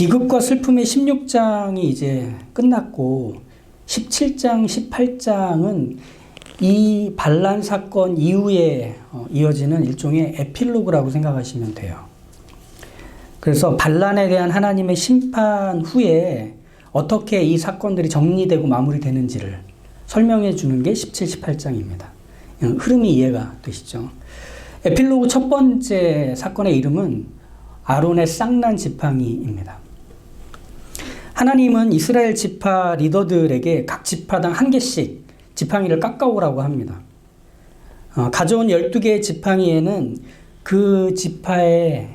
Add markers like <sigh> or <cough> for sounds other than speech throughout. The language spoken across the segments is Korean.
비극과 슬픔의 16장이 이제 끝났고 17장, 18장은 이 반란 사건 이후에 어, 이어지는 일종의 에필로그라고 생각하시면 돼요. 그래서 반란에 대한 하나님의 심판 후에 어떻게 이 사건들이 정리되고 마무리되는지를 설명해 주는 게 17, 18장입니다. 흐름이 이해가 되시죠? 에필로그 첫 번째 사건의 이름은 아론의 쌍난 지팡이입니다. 하나님은 이스라엘 지파 리더들에게 각 지파당 한 개씩 지팡이를 깎아오라고 합니다. 어, 가져온 12개의 지팡이에는 그 지파의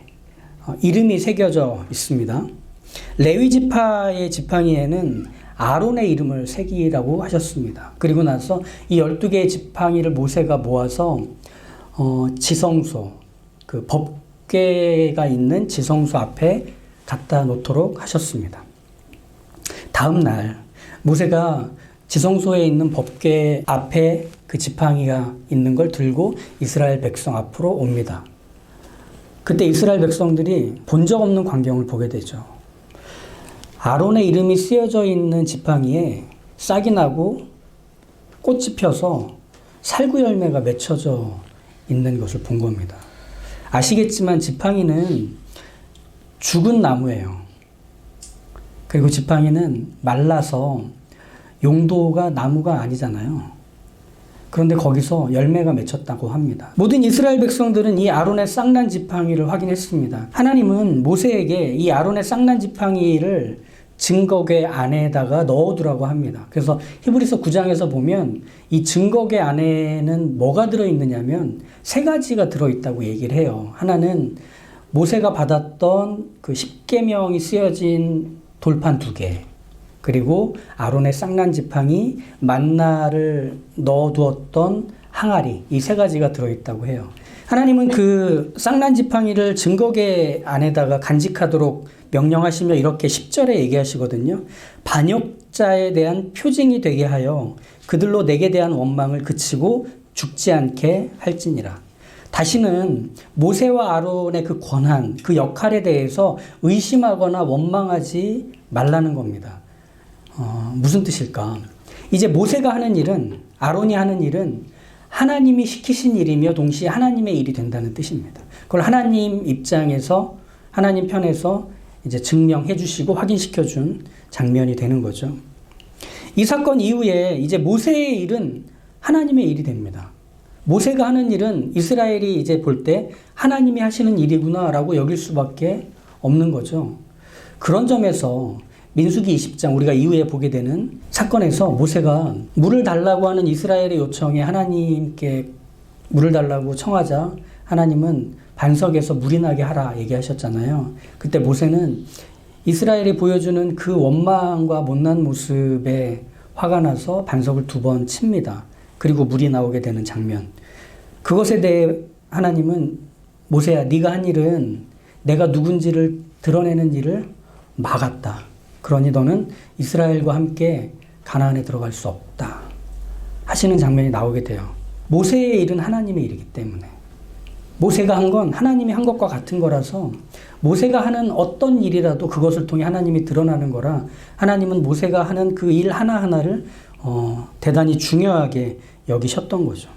어, 이름이 새겨져 있습니다. 레위 지파의 지팡이에는 아론의 이름을 새기라고 하셨습니다. 그리고 나서 이 12개의 지팡이를 모세가 모아서 어, 지성소, 그 법궤가 있는 지성소 앞에 갖다 놓도록 하셨습니다. 다음 날 모세가 지성소에 있는 법궤 앞에 그 지팡이가 있는 걸 들고 이스라엘 백성 앞으로 옵니다. 그때 이스라엘 백성들이 본 적 없는 광경을 보게 되죠. 아론의 이름이 쓰여져 있는 지팡이에 싹이 나고 꽃이 펴서 살구 열매가 맺혀져 있는 것을 본 겁니다. 아시겠지만 지팡이는 죽은 나무예요. 그리고 지팡이는 말라서 용도가 나무가 아니잖아요. 그런데 거기서 열매가 맺혔다고 합니다. 모든 이스라엘 백성들은 이 아론의 쌍난 지팡이를 확인했습니다. 하나님은 모세에게 이 아론의 쌍난 지팡이를 증거계 안에다가 넣어두라고 합니다. 그래서 히브리서 9장에서 보면 이 증거계 안에는 뭐가 들어있느냐면 세 가지가 들어있다고 얘기를 해요. 하나는 모세가 받았던 그 10계명이 쓰여진 돌판 두 개, 그리고 아론의 쌍난 지팡이, 만나를 넣어두었던 항아리, 이 세 가지가 들어있다고 해요. 하나님은 그 쌍난 지팡이를 증거계 안에다가 간직하도록 명령하시며 이렇게 10절에 얘기하시거든요. 반역자에 대한 표징이 되게 하여 그들로 내게 대한 원망을 그치고 죽지 않게 할지니라. 다시는 모세와 아론의 그 권한, 그 역할에 대해서 의심하거나 원망하지 말라는 겁니다. 어, 무슨 뜻일까? 이제 모세가 하는 일은, 아론이 하는 일은 하나님이 시키신 일이며 동시에 하나님의 일이 된다는 뜻입니다. 그걸 하나님 입장에서, 하나님 편에서 이제 증명해 주시고 확인시켜 준 장면이 되는 거죠. 이 사건 이후에 이제 모세의 일은 하나님의 일이 됩니다. 모세가 하는 일은 이스라엘이 이제 볼 때 하나님이 하시는 일이구나라고 여길 수밖에 없는 거죠. 그런 점에서 민수기 20장 우리가 이후에 보게 되는 사건에서 모세가 물을 달라고 하는 이스라엘의 요청에 하나님께 물을 달라고 청하자 하나님은 반석에서 물이 나게 하라 얘기하셨잖아요. 그때 모세는 이스라엘이 보여주는 그 원망과 못난 모습에 화가 나서 반석을 두 번 칩니다. 그리고 물이 나오게 되는 장면. 그것에 대해 하나님은 모세야 네가 한 일은 내가 누군지를 드러내는 일을 막았다. 그러니 너는 이스라엘과 함께 가나안에 들어갈 수 없다. 하시는 장면이 나오게 돼요. 모세의 일은 하나님의 일이기 때문에. 모세가 한 건 하나님이 한 것과 같은 거라서 모세가 하는 어떤 일이라도 그것을 통해 하나님이 드러나는 거라 하나님은 모세가 하는 그 일 하나하나를 어, 대단히 중요하게 여기셨던 거죠.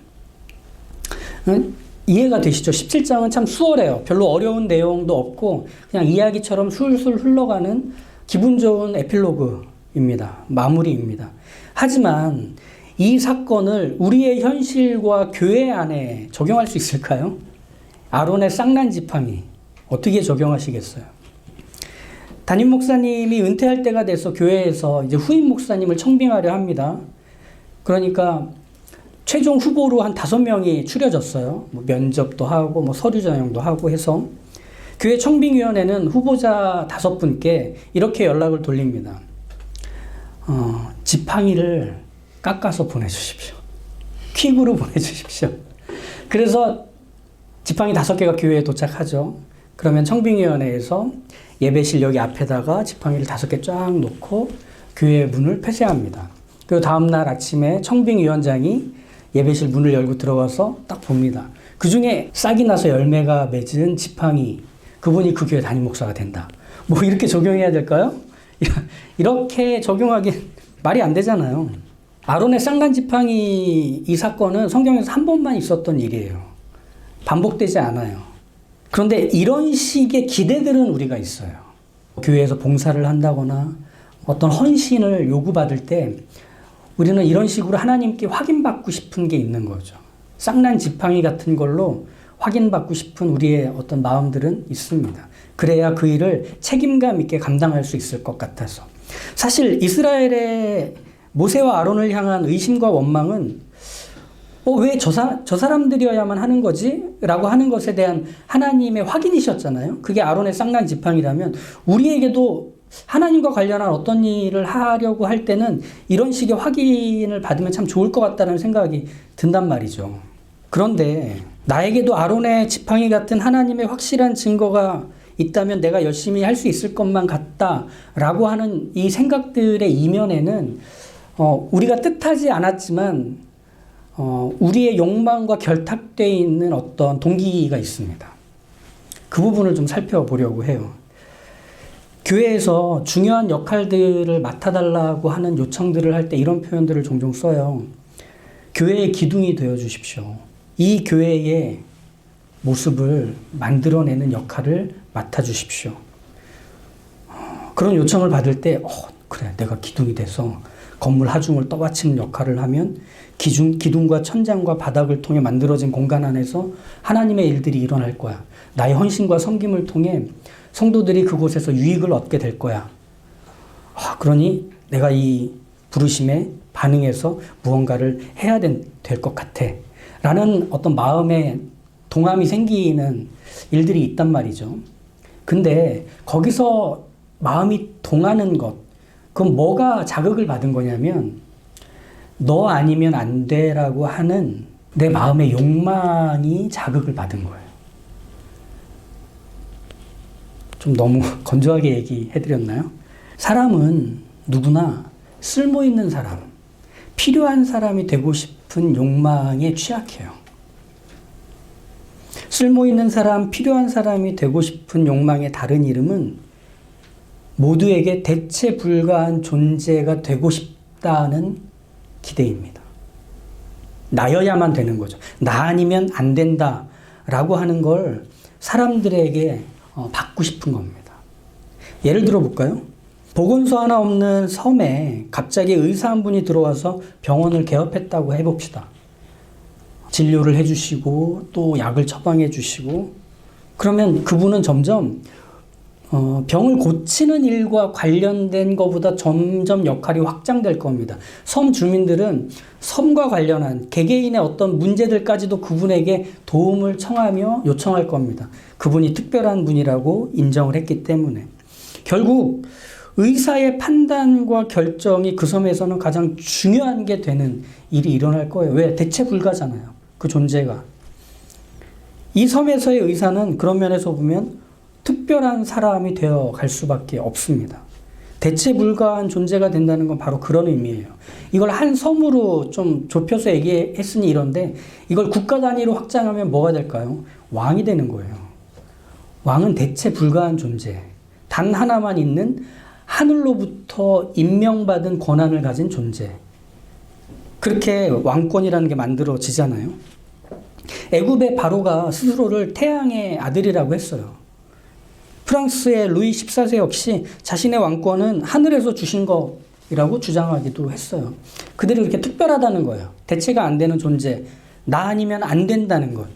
이해가 되시죠? 17장은 참 수월해요. 별로 어려운 내용도 없고 그냥 이야기처럼 술술 흘러가는 기분 좋은 에필로그입니다. 마무리입니다. 하지만 이 사건을 우리의 현실과 교회 안에 적용할 수 있을까요? 아론의 쌍난 지팡이 어떻게 적용하시겠어요? 담임 목사님이 은퇴할 때가 돼서 교회에서 이제 후임 목사님을 청빙하려 합니다. 그러니까 최종 후보로 한 다섯 명이 추려졌어요. 뭐 면접도 하고 뭐 서류 전형도 하고 해서 교회 청빙위원회는 후보자 다섯 분께 이렇게 연락을 돌립니다. 어, 지팡이를 깎아서 보내주십시오. 퀵으로 보내주십시오. 그래서 지팡이 다섯 개가 교회에 도착하죠. 그러면 청빙위원회에서 예배실 여기 앞에다가 지팡이를 다섯 개 쫙 놓고 교회 문을 폐쇄합니다. 그리고 다음날 아침에 청빙위원장이 예배실 문을 열고 들어가서 딱 봅니다. 그 중에 싹이 나서 열매가 맺은 지팡이, 그분이 그 교회 담임 목사가 된다. 뭐 이렇게 적용해야 될까요? <laughs> 이렇게 적용하기 말이 안 되잖아요. 아론의 쌍난 지팡이 이 사건은 성경에서 한 번만 있었던 일이에요. 반복되지 않아요. 그런데 이런 식의 기대들은 우리가 있어요. 교회에서 봉사를 한다거나 어떤 헌신을 요구받을 때 우리는 이런 식으로 하나님께 확인받고 싶은 게 있는 거죠. 쌍난 지팡이 같은 걸로 확인받고 싶은 우리의 어떤 마음들은 있습니다. 그래야 그 일을 책임감 있게 감당할 수 있을 것 같아서. 사실 이스라엘의 모세와 아론을 향한 의심과 원망은 어, 왜저 저 사람들이어야만 하는 거지? 라고 하는 것에 대한 하나님의 확인이셨잖아요. 그게 아론의 쌍난 지팡이라면 우리에게도 하나님과 관련한 어떤 일을 하려고 할 때는 이런 식의 확인을 받으면 참 좋을 것 같다는 생각이 든단 말이죠. 그런데 나에게도 아론의 지팡이 같은 하나님의 확실한 증거가 있다면 내가 열심히 할 수 있을 것만 같다라고 하는 이 생각들의 이면에는 어, 우리가 뜻하지 않았지만 어, 우리의 욕망과 결탁되어 있는 어떤 동기가 있습니다. 그 부분을 좀 살펴보려고 해요. 교회에서 중요한 역할들을 맡아달라고 하는 요청들을 할 때 이런 표현들을 종종 써요. 교회의 기둥이 되어 주십시오. 이 교회의 모습을 만들어내는 역할을 맡아 주십시오. 그런 요청을 받을 때, 어, 그래, 내가 기둥이 돼서 건물 하중을 떠받치는 역할을 하면 기둥, 기둥과 천장과 바닥을 통해 만들어진 공간 안에서 하나님의 일들이 일어날 거야. 나의 헌신과 섬김을 통해 성도들이 그곳에서 유익을 얻게 될 거야. 아, 그러니 내가 이 부르심에 반응해서 무언가를 해야 될 것 같아. 라는 어떤 마음의 동함이 생기는 일들이 있단 말이죠. 근데 거기서 마음이 동하는 것, 그럼 뭐가 자극을 받은 거냐면, 너 아니면 안 돼라고 하는 내 마음의 욕망이 자극을 받은 거예요. 좀 너무 건조하게 얘기해드렸나요? 사람은 누구나 쓸모 있는 사람, 필요한 사람이 되고 싶은 욕망에 취약해요. 쓸모 있는 사람, 필요한 사람이 되고 싶은 욕망의 다른 이름은 모두에게 대체 불가한 존재가 되고 싶다는 기대입니다. 나여야만 되는 거죠. 나 아니면 안 된다. 라고 하는 걸 사람들에게 어, 받고 싶은 겁니다. 예를 들어 볼까요? 보건소 하나 없는 섬에 갑자기 의사 한 분이 들어와서 병원을 개업했다고 해봅시다. 진료를 해주시고 또 약을 처방해 주시고 그러면 그분은 점점 어, 병을 고치는 일과 관련된 것보다 점점 역할이 확장될 겁니다. 섬 주민들은 섬과 관련한 개개인의 어떤 문제들까지도 그분에게 도움을 청하며 요청할 겁니다. 그분이 특별한 분이라고 인정을 했기 때문에. 결국 의사의 판단과 결정이 그 섬에서는 가장 중요한 게 되는 일이 일어날 거예요. 왜? 대체 불가잖아요. 그 존재가. 이 섬에서의 의사는 그런 면에서 보면 특별한 사람이 되어 갈 수밖에 없습니다. 대체 불가한 존재가 된다는 건 바로 그런 의미예요. 이걸 한 섬으로 좀 좁혀서 얘기했으니 이런데 이걸 국가 단위로 확장하면 뭐가 될까요? 왕이 되는 거예요. 왕은 대체 불가한 존재. 단 하나만 있는 하늘로부터 임명받은 권한을 가진 존재. 그렇게 왕권이라는 게 만들어지잖아요. 애굽의 바로가 스스로를 태양의 아들이라고 했어요. 프랑스의 루이 14세 역시 자신의 왕권은 하늘에서 주신 것이라고 주장하기도 했어요. 그들이 그렇게 특별하다는 거예요. 대체가 안 되는 존재. 나 아니면 안 된다는 것.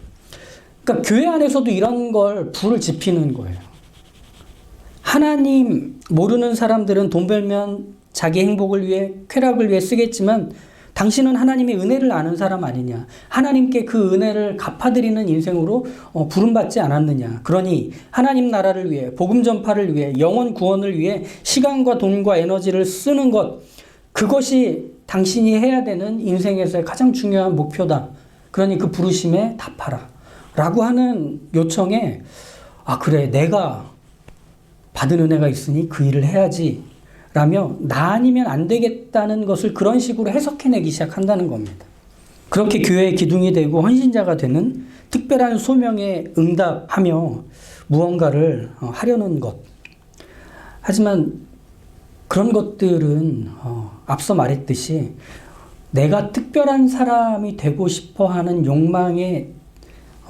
그러니까 교회 안에서도 이런 걸 불을 지피는 거예요. 하나님 모르는 사람들은 돈 벌면 자기 행복을 위해 쾌락을 위해 쓰겠지만 당신은 하나님의 은혜를 아는 사람 아니냐? 하나님께 그 은혜를 갚아드리는 인생으로 어, 부름받지 않았느냐? 그러니 하나님 나라를 위해, 복음 전파를 위해, 영원 구원을 위해 시간과 돈과 에너지를 쓰는 것, 그것이 당신이 해야 되는 인생에서의 가장 중요한 목표다. 그러니 그 부르심에 답하라. 라고 하는 요청에, 아, 그래, 내가 받은 은혜가 있으니 그 일을 해야지. 라며 나 아니면 안 되겠다는 것을 그런 식으로 해석해내기 시작한다는 겁니다. 그렇게 교회의 기둥이 되고 헌신자가 되는 특별한 소명에 응답하며 무언가를 어, 하려는 것. 하지만 그런 것들은 어, 앞서 말했듯이 내가 특별한 사람이 되고 싶어 하는 욕망에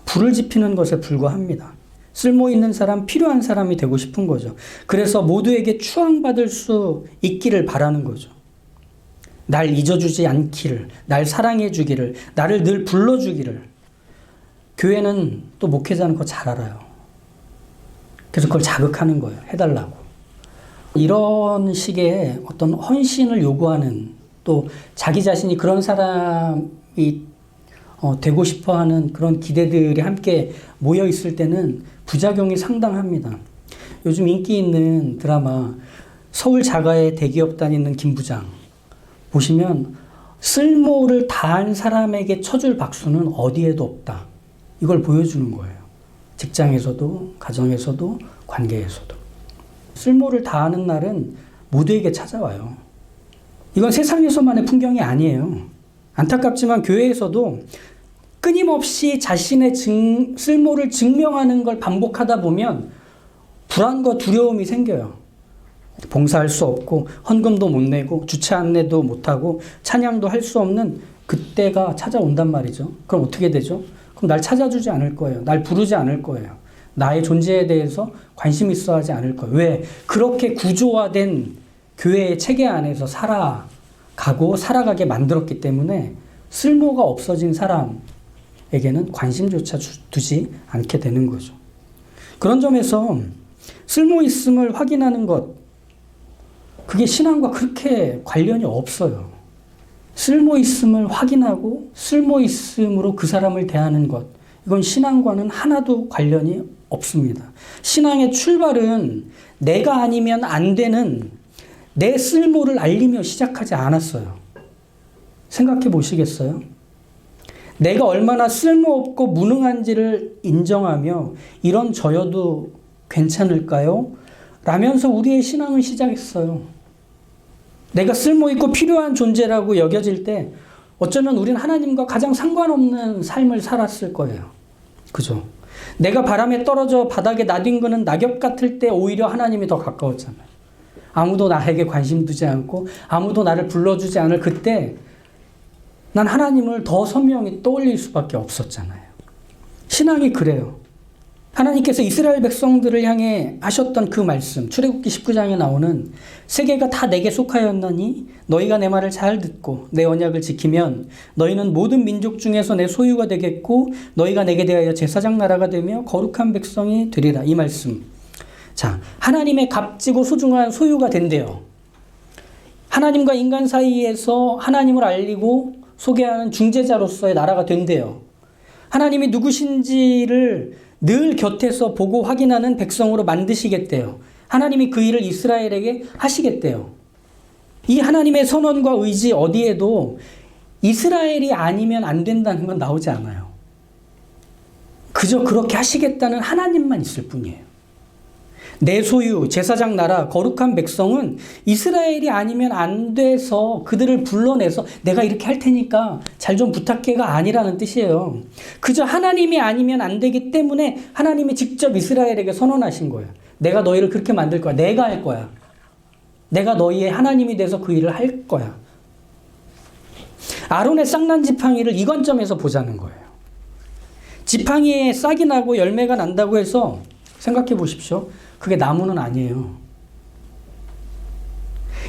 불을 지피는 것에 불과합니다. 쓸모 있는 사람, 필요한 사람이 되고 싶은 거죠. 그래서 모두에게 추앙받을 수 있기를 바라는 거죠. 날 잊어주지 않기를, 날 사랑해주기를, 나를 늘 불러주기를. 교회는 또 목회자는 그거 잘 알아요. 그래서 그걸 자극하는 거예요. 해달라고. 이런 식의 어떤 헌신을 요구하는 또 자기 자신이 그런 사람이 어, 되고 싶어 하는 그런 기대들이 함께 모여 있을 때는 부작용이 상당합니다. 요즘 인기 있는 드라마 서울 자가의 대기업 다니는 김부장 보시면 쓸모를 다한 사람에게 쳐줄 박수는 어디에도 없다. 이걸 보여주는 거예요. 직장에서도, 가정에서도, 관계에서도. 쓸모를 다하는 날은 모두에게 찾아와요. 이건 세상에서만의 풍경이 아니에요. 안타깝지만 교회에서도 끊임없이 자신의 증, 쓸모를 증명하는 걸 반복하다 보면 불안과 두려움이 생겨요. 봉사할 수 없고 헌금도 못 내고 주차 안내도 못 하고 찬양도 할 수 없는 그때가 찾아온단 말이죠. 그럼 어떻게 되죠? 그럼 날 찾아주지 않을 거예요. 날 부르지 않을 거예요. 나의 존재에 대해서 관심 있어 하지 않을 거예요. 왜? 그렇게 구조화된 교회의 체계 안에서 살아가고 살아가게 만들었기 때문에 쓸모가 없어진 사람에게는 관심조차 두지 않게 되는 거죠. 그런 점에서 쓸모 있음을 확인하는 것, 그게 신앙과 그렇게 관련이 없어요. 쓸모 있음을 확인하고 쓸모 있음으로 그 사람을 대하는 것, 이건 신앙과는 하나도 관련이 없습니다. 신앙의 출발은 내가 아니면 안 되는 내 쓸모를 알리며 시작하지 않았어요. 생각해 보시겠어요? 내가 얼마나 쓸모없고 무능한지를 인정하며 이런 저여도 괜찮을까요? 라면서 우리의 신앙을 시작했어요. 내가 쓸모있고 필요한 존재라고 여겨질 때 어쩌면 우리는 하나님과 가장 상관없는 삶을 살았을 거예요. 그죠? 내가 바람에 떨어져 바닥에 나뒹구는 낙엽 같을 때 오히려 하나님이 더 가까웠잖아요. 아무도 나에게 관심 두지 않고 아무도 나를 불러주지 않을 그때 난 하나님을 더 선명히 떠올릴 수밖에 없었잖아요. 신앙이 그래요. 하나님께서 이스라엘 백성들을 향해 하셨던 그 말씀, 출애굽기 19장에 나오는 세계가 다 내게 속하였나니 너희가 내 말을 잘 듣고 내 언약을 지키면 너희는 모든 민족 중에서 내 소유가 되겠고 너희가 내게 대하여 제사장 나라가 되며 거룩한 백성이 되리라. 이 말씀. 자, 하나님의 값지고 소중한 소유가 된대요. 하나님과 인간 사이에서 하나님을 알리고 소개하는 중재자로서의 나라가 된대요. 하나님이 누구신지를 늘 곁에서 보고 확인하는 백성으로 만드시겠대요. 하나님이 그 일을 이스라엘에게 하시겠대요. 이 하나님의 선언과 의지 어디에도 이스라엘이 아니면 안 된다는 건 나오지 않아요. 그저 그렇게 하시겠다는 하나님만 있을 뿐이에요. 내 소유, 제사장 나라, 거룩한 백성은 이스라엘이 아니면 안 돼서 그들을 불러내서 내가 이렇게 할 테니까 잘 좀 부탁해가 아니라는 뜻이에요. 그저 하나님이 아니면 안 되기 때문에 하나님이 직접 이스라엘에게 선언하신 거예요. 내가 너희를 그렇게 만들 거야. 내가 할 거야. 내가 너희의 하나님이 돼서 그 일을 할 거야. 아론의 쌍난 지팡이를 이 관점에서 보자는 거예요. 지팡이에 싹이 나고 열매가 난다고 해서 생각해 보십시오. 그게 나무는 아니에요.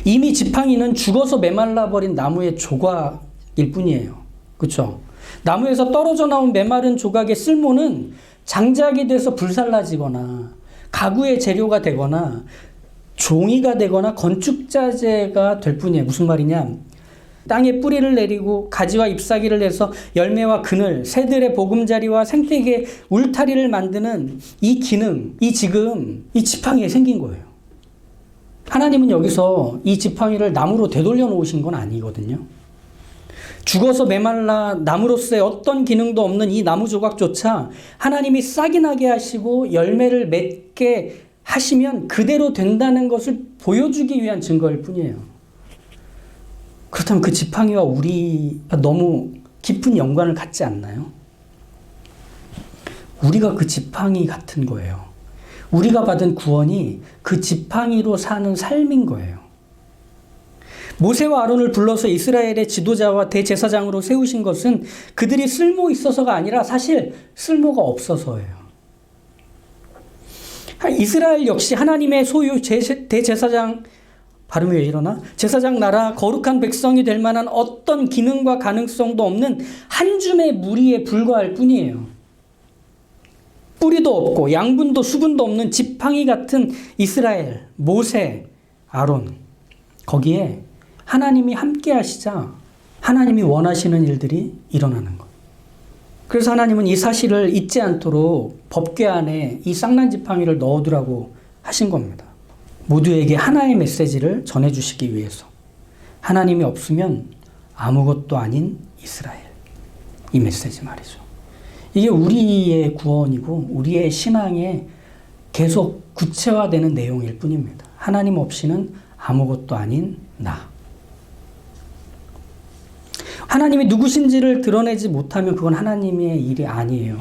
이미 지팡이는 죽어서 메말라 버린 나무의 조각일 뿐이에요. 그렇죠? 나무에서 떨어져 나온 메마른 조각의 쓸모는 장작이 돼서 불살라지거나 가구의 재료가 되거나 종이가 되거나 건축 자재가 될 뿐이에요. 무슨 말이냐? 땅에 뿌리를 내리고 가지와 잎사귀를 내서 열매와 그늘, 새들의 보금자리와 생태계 울타리를 만드는 이 기능, 이 지금 이 지팡이에 생긴 거예요. 하나님은 여기서 이 지팡이를 나무로 되돌려 놓으신 건 아니거든요. 죽어서 메말라 나무로서의 어떤 기능도 없는 이 나무 조각조차 하나님이 싹이 나게 하시고 열매를 맺게 하시면 그대로 된다는 것을 보여주기 위한 증거일 뿐이에요. 그렇다면 그 지팡이와 우리가 너무 깊은 연관을 갖지 않나요? 우리가 그 지팡이 같은 거예요. 우리가 받은 구원이 그 지팡이로 사는 삶인 거예요. 모세와 아론을 불러서 이스라엘의 지도자와 대제사장으로 세우신 것은 그들이 쓸모 있어서가 아니라 사실 쓸모가 없어서예요. 이스라엘 역시 하나님의 소유 대제사장 발음이 왜 이러나? 제사장 나라 거룩한 백성이 될 만한 어떤 기능과 가능성도 없는 한 줌의 무리에 불과할 뿐이에요. 뿌리도 없고 양분도 수분도 없는 지팡이 같은 이스라엘, 모세, 아론. 거기에 하나님이 함께 하시자 하나님이 원하시는 일들이 일어나는 것. 그래서 하나님은 이 사실을 잊지 않도록 법궤 안에 이 쌍난 지팡이를 넣어두라고 하신 겁니다. 모두에게 하나의 메시지를 전해주시기 위해서. 하나님이 없으면 아무것도 아닌 이스라엘. 이 메시지 말이죠. 이게 우리의 구원이고 우리의 신앙에 계속 구체화되는 내용일 뿐입니다. 하나님 없이는 아무것도 아닌 나. 하나님이 누구신지를 드러내지 못하면 그건 하나님의 일이 아니에요.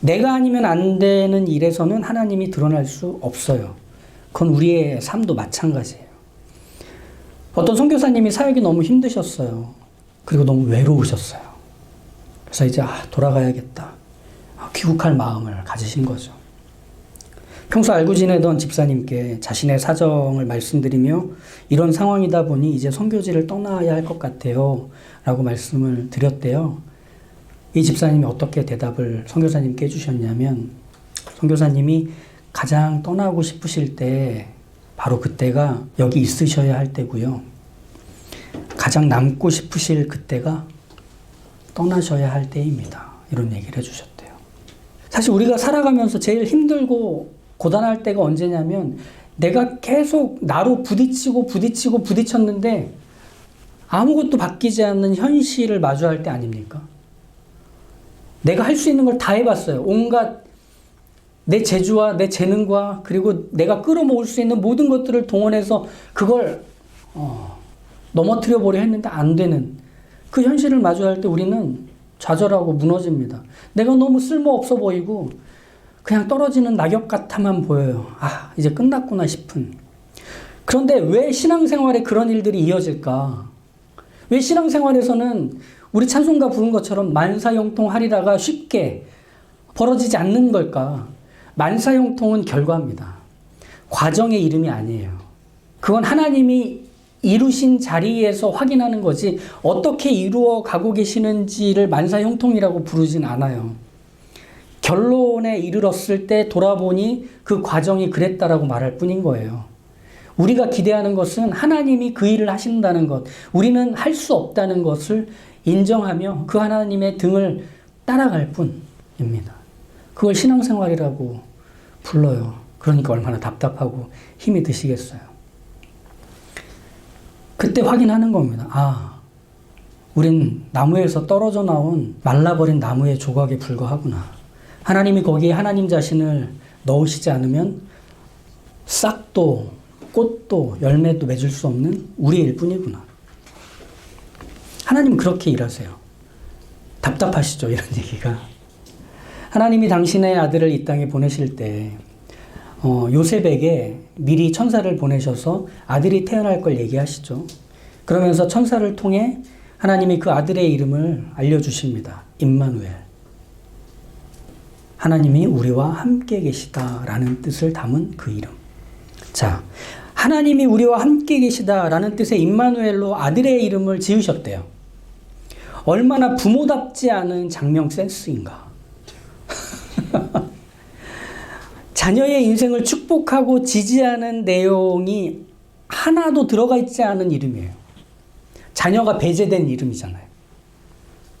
내가 아니면 안 되는 일에서는 하나님이 드러날 수 없어요. 그건 우리의 삶도 마찬가지예요. 어떤 선교사님이 사역이 너무 힘드셨어요. 그리고 너무 외로우셨어요. 그래서 이제 아, 돌아가야겠다. 아, 귀국할 마음을 가지신 거죠. 평소 알고 지내던 집사님께 자신의 사정을 말씀드리며 이런 상황이다 보니 이제 선교지를 떠나야 할 것 같아요. 라고 말씀을 드렸대요. 이 집사님이 어떻게 대답을 선교사님께 해주셨냐면 선교사님이 가장 떠나고 싶으실 때 바로 그때가 여기 있으셔야 할 때고요. 가장 남고 싶으실 그때가 떠나셔야 할 때입니다. 이런 얘기를 해주셨대요. 사실 우리가 살아가면서 제일 힘들고 고단할 때가 언제냐면 내가 계속 나로 부딪히고 부딪히고 부딪혔는데 아무것도 바뀌지 않는 현실을 마주할 때 아닙니까? 내가 할 수 있는 걸 다 해봤어요. 온갖 내 재주와 내 재능과 그리고 내가 끌어모을 수 있는 모든 것들을 동원해서 그걸 어, 넘어뜨려 보려 했는데 안 되는 그 현실을 마주할 때 우리는 좌절하고 무너집니다. 내가 너무 쓸모 없어 보이고 그냥 떨어지는 낙엽 같아만 보여요. 아, 이제 끝났구나 싶은. 그런데 왜 신앙생활에 그런 일들이 이어질까? 왜 신앙생활에서는 우리 찬송가 부른 것처럼 만사형통하리라가 쉽게 벌어지지 않는 걸까? 만사형통은 결과입니다. 과정의 이름이 아니에요. 그건 하나님이 이루신 자리에서 확인하는 거지 어떻게 이루어 가고 계시는지를 만사형통이라고 부르진 않아요. 결론에 이르렀을 때 돌아보니 그 과정이 그랬다라고 말할 뿐인 거예요. 우리가 기대하는 것은 하나님이 그 일을 하신다는 것, 우리는 할 수 없다는 것을 인정하며 그 하나님의 등을 따라갈 뿐입니다. 그걸 신앙생활이라고 불러요. 그러니까 얼마나 답답하고 힘이 드시겠어요. 그때 확인하는 겁니다. 아, 우린 나무에서 떨어져 나온 말라버린 나무의 조각에 불과하구나. 하나님이 거기에 하나님 자신을 넣으시지 않으면 싹도 꽃도 열매도 맺을 수 없는 우리일 뿐이구나. 하나님 그렇게 일하세요. 답답하시죠, 이런 얘기가. 하나님이 당신의 아들을 이 땅에 보내실 때, 어, 요셉에게 미리 천사를 보내셔서 아들이 태어날 걸 얘기하시죠. 그러면서 천사를 통해 하나님이 그 아들의 이름을 알려주십니다. 임마누엘. 하나님이 우리와 함께 계시다라는 뜻을 담은 그 이름. 자, 하나님이 우리와 함께 계시다라는 뜻의 임마누엘로 아들의 이름을 지으셨대요. 얼마나 부모답지 않은 장명 센스인가. <laughs> 자녀의 인생을 축복하고 지지하는 내용이 하나도 들어가 있지 않은 이름이에요. 자녀가 배제된 이름이잖아요.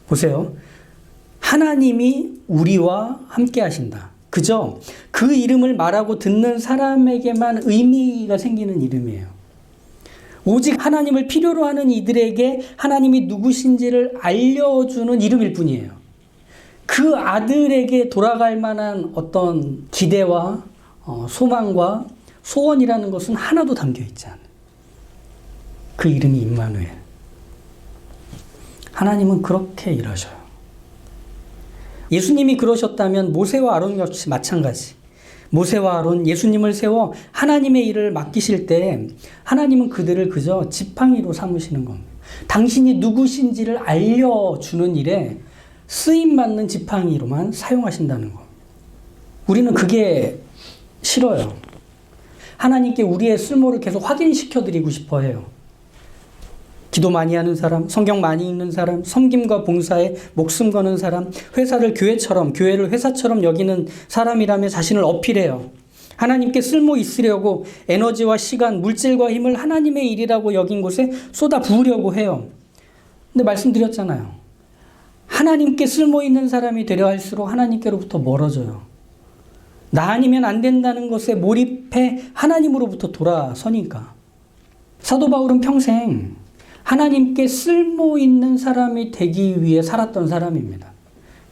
보세요. 하나님이 우리와 함께 하신다. 그저 그 이름을 말하고 듣는 사람에게만 의미가 생기는 이름이에요. 오직 하나님을 필요로 하는 이들에게 하나님이 누구신지를 알려주는 이름일 뿐이에요. 그 아들에게 돌아갈 만한 어떤 기대와 어, 소망과 소원이라는 것은 하나도 담겨 있지 않아요. 그 이름이 임마누엘. 하나님은 그렇게 일하셔요. 예수님이 그러셨다면 모세와 아론 역시 마찬가지. 모세와 아론 예수님을 세워 하나님의 일을 맡기실 때 하나님은 그들을 그저 지팡이로 삼으시는 겁니다. 당신이 누구신지를 알려주는 일에 쓰임 받는 지팡이로만 사용하신다는 것. 우리는 그게 싫어요. 하나님께 우리의 쓸모를 계속 확인시켜 드리고 싶어 해요. 기도 많이 하는 사람, 성경 많이 읽는 사람, 섬김과 봉사에 목숨 거는 사람, 회사를 교회처럼, 교회를 회사처럼 여기는 사람이라며 자신을 어필해요. 하나님께 쓸모 있으려고 에너지와 시간, 물질과 힘을 하나님의 일이라고 여긴 곳에 쏟아 부으려고 해요. 근데 말씀드렸잖아요. 하나님께 쓸모 있는 사람이 되려 할수록 하나님께로부터 멀어져요. 나 아니면 안 된다는 것에 몰입해 하나님으로부터 돌아서니까. 사도 바울은 평생 하나님께 쓸모 있는 사람이 되기 위해 살았던 사람입니다.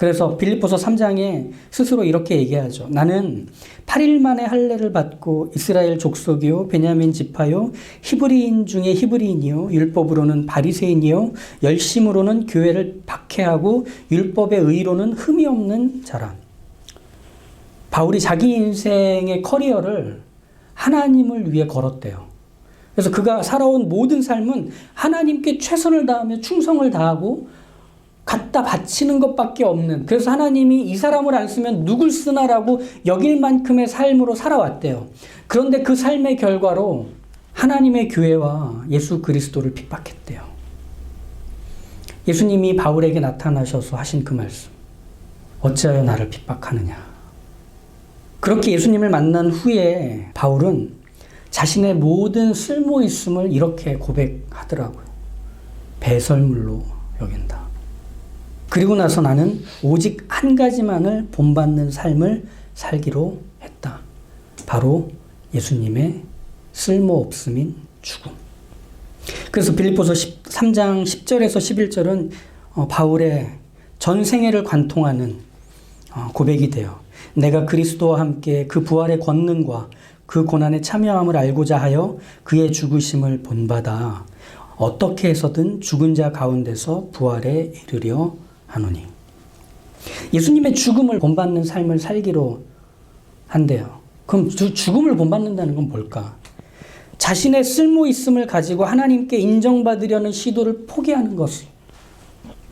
그래서 빌립보서 3장에 스스로 이렇게 얘기하죠. 나는 8일 만에 할례를 받고 이스라엘 족속이요 베냐민 지파요 히브리인 중에 히브리인이요 율법으로는 바리새인이요 열심으로는 교회를 박해하고 율법의 의로는 흠이 없는 자라. 바울이 자기 인생의 커리어를 하나님을 위해 걸었대요. 그래서 그가 살아온 모든 삶은 하나님께 최선을 다하며 충성을 다하고 갖다 바치는 것밖에 없는 그래서 하나님이 이 사람을 안 쓰면 누굴 쓰나라고 여길 만큼의 삶으로 살아왔대요. 그런데 그 삶의 결과로 하나님의 교회와 예수 그리스도를 핍박했대요. 예수님이 바울에게 나타나셔서 하신 그 말씀. 어찌하여 나를 핍박하느냐. 그렇게 예수님을 만난 후에 바울은 자신의 모든 쓸모 있음을 이렇게 고백하더라고요. 배설물로 여긴다. 그리고 나서 나는 오직 한 가지만을 본받는 삶을 살기로 했다. 바로 예수님의 쓸모없음인 죽음. 그래서 빌립보서 3장 10절에서 11절은 어, 바울의 전 생애를 관통하는 어, 고백이 돼요. 내가 그리스도와 함께 그 부활의 권능과 그 고난에 참여함을 알고자 하여 그의 죽으심을 본받아 어떻게 해서든 죽은 자 가운데서 부활에 이르려 하노니. 예수님의 죽음을 본받는 삶을 살기로 한대요. 그럼 죽음을 본받는다는 건 뭘까? 자신의 쓸모 있음을 가지고 하나님께 인정받으려는 시도를 포기하는 것을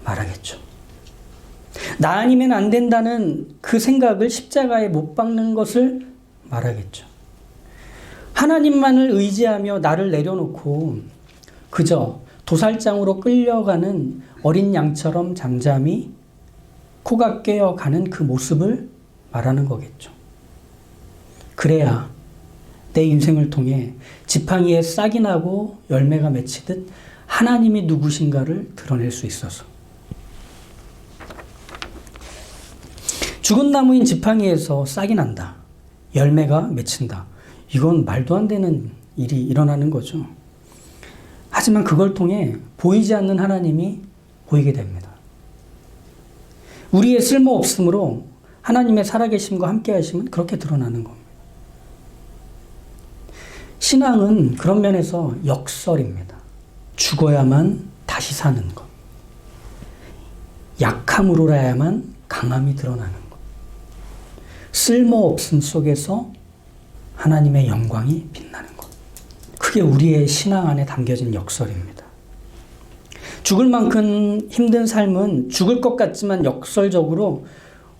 말하겠죠. 나 아니면 안 된다는 그 생각을 십자가에 못 박는 것을 말하겠죠. 하나님만을 의지하며 나를 내려놓고 그저 도살장으로 끌려가는 어린 양처럼 잠잠히 코가 깨어 가는 그 모습을 말하는 거겠죠. 그래야 내 인생을 통해 지팡이에 싹이 나고 열매가 맺히듯 하나님이 누구신가를 드러낼 수 있어서. 죽은 나무인 지팡이에서 싹이 난다. 열매가 맺힌다. 이건 말도 안 되는 일이 일어나는 거죠. 하지만 그걸 통해 보이지 않는 하나님이 보이게 됩니다. 우리의 쓸모 없음으로 하나님의 살아계심과 함께 하심은 그렇게 드러나는 겁니다. 신앙은 그런 면에서 역설입니다. 죽어야만 다시 사는 것. 약함으로라야만 강함이 드러나는 것. 쓸모 없음 속에서 하나님의 영광이 빛나는 것. 그게 우리의 신앙 안에 담겨진 역설입니다. 죽을 만큼 힘든 삶은 죽을 것 같지만 역설적으로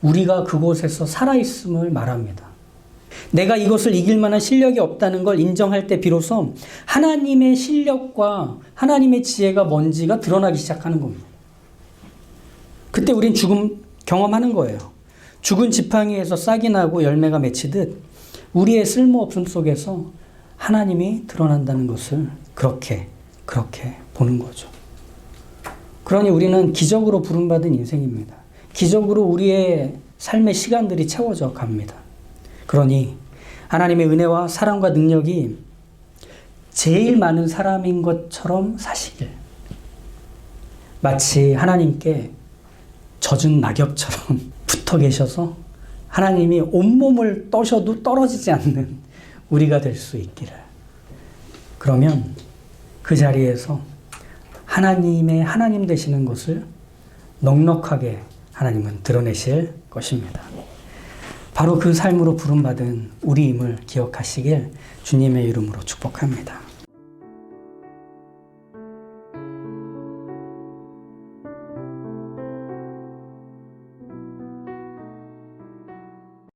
우리가 그곳에서 살아있음을 말합니다. 내가 이것을 이길 만한 실력이 없다는 걸 인정할 때 비로소 하나님의 실력과 하나님의 지혜가 뭔지가 드러나기 시작하는 겁니다. 그때 우린 죽음 경험하는 거예요. 죽은 지팡이에서 싹이 나고 열매가 맺히듯 우리의 쓸모없음 속에서 하나님이 드러난다는 것을 그렇게, 그렇게 보는 거죠. 그러니 우리는 기적으로 부름받은 인생입니다. 기적으로 우리의 삶의 시간들이 채워져 갑니다. 그러니 하나님의 은혜와 사랑과 능력이 제일 많은 사람인 것처럼 사시길. 마치 하나님께 젖은 낙엽처럼 <laughs> 붙어 계셔서 하나님이 온몸을 떠셔도 떨어지지 않는 우리가 될 수 있기를. 그러면 그 자리에서 하나님의 하나님 되시는 것을 넉넉하게 하나님은 드러내실 것입니다. 바로 그 삶으로 부름받은 우리임을 기억하시길 주님의 이름으로 축복합니다.